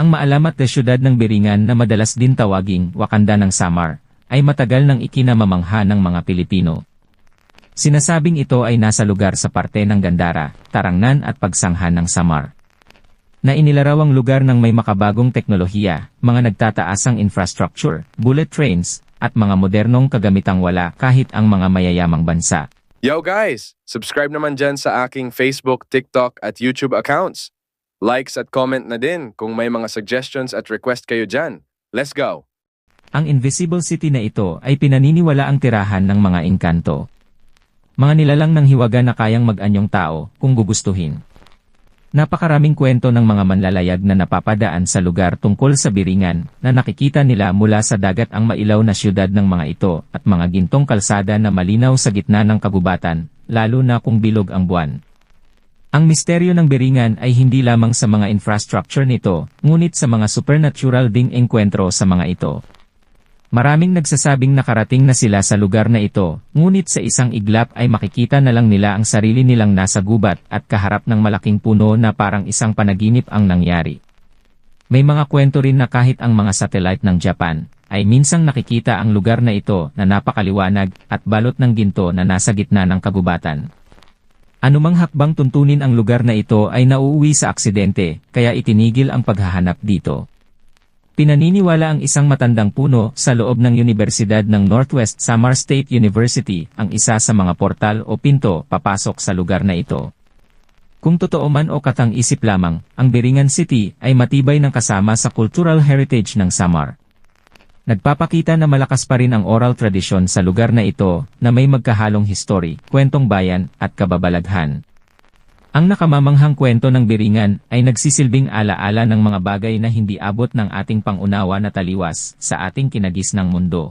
Ang maalamat na syudad ng Biringan na madalas din tawaging Wakanda ng Samar, ay matagal nang ikinamamangha ng mga Pilipino. Sinasabing ito ay nasa lugar sa parte ng Gandara, Tarangnan at Pagsanghan ng Samar. Na inilaraw ang lugar ng may makabagong teknolohiya, mga nagtataasang infrastructure, bullet trains, at mga modernong kagamitang wala kahit ang mga mayayamang bansa. Yo guys! Subscribe naman dyan sa aking Facebook, TikTok at YouTube accounts. Likes at comment na din kung may mga suggestions at request kayo dyan. Let's go! Ang Invisible City na ito ay pinaniniwala ang tirahan ng mga engkanto. Mga nilalang ng hiwaga na kayang mag-anyong tao kung gugustuhin. Napakaraming kwento ng mga manlalayag na napapadaan sa lugar tungkol sa biringan na nakikita nila mula sa dagat ang mailaw na siyudad ng mga ito at mga gintong kalsada na malinaw sa gitna ng kagubatan, lalo na kung bilog ang buwan. Ang misteryo ng biringan ay hindi lamang sa mga infrastructure nito, ngunit sa mga supernatural ding engkwentro sa mga ito. Maraming nagsasabing nakarating na sila sa lugar na ito, ngunit sa isang iglap ay makikita na lang nila ang sarili nilang nasa gubat at kaharap ng malaking puno na parang isang panaginip ang nangyari. May mga kwento rin na kahit ang mga satellite ng Japan, ay minsang nakikita ang lugar na ito na napakaliwanag at balot ng ginto na nasa gitna ng kagubatan. Anumang hakbang tuntunin ang lugar na ito ay nauuwi sa aksidente, kaya itinigil ang paghahanap dito. Pinaniniwala ang isang matandang puno sa loob ng Universidad ng Northwest Samar State University ang isa sa mga portal o pinto papasok sa lugar na ito. Kung totoo man o katang isip lamang, ang Biringan City ay matibay ng kasama sa cultural heritage ng Samar. Nagpapakita na malakas pa rin ang oral tradisyon sa lugar na ito na may magkahalong history, kwentong bayan, at kababalaghan. Ang nakamamanghang kwento ng Biringan ay nagsisilbing alaala ng mga bagay na hindi abot ng ating pangunawa na taliwas sa ating kinagis ng mundo.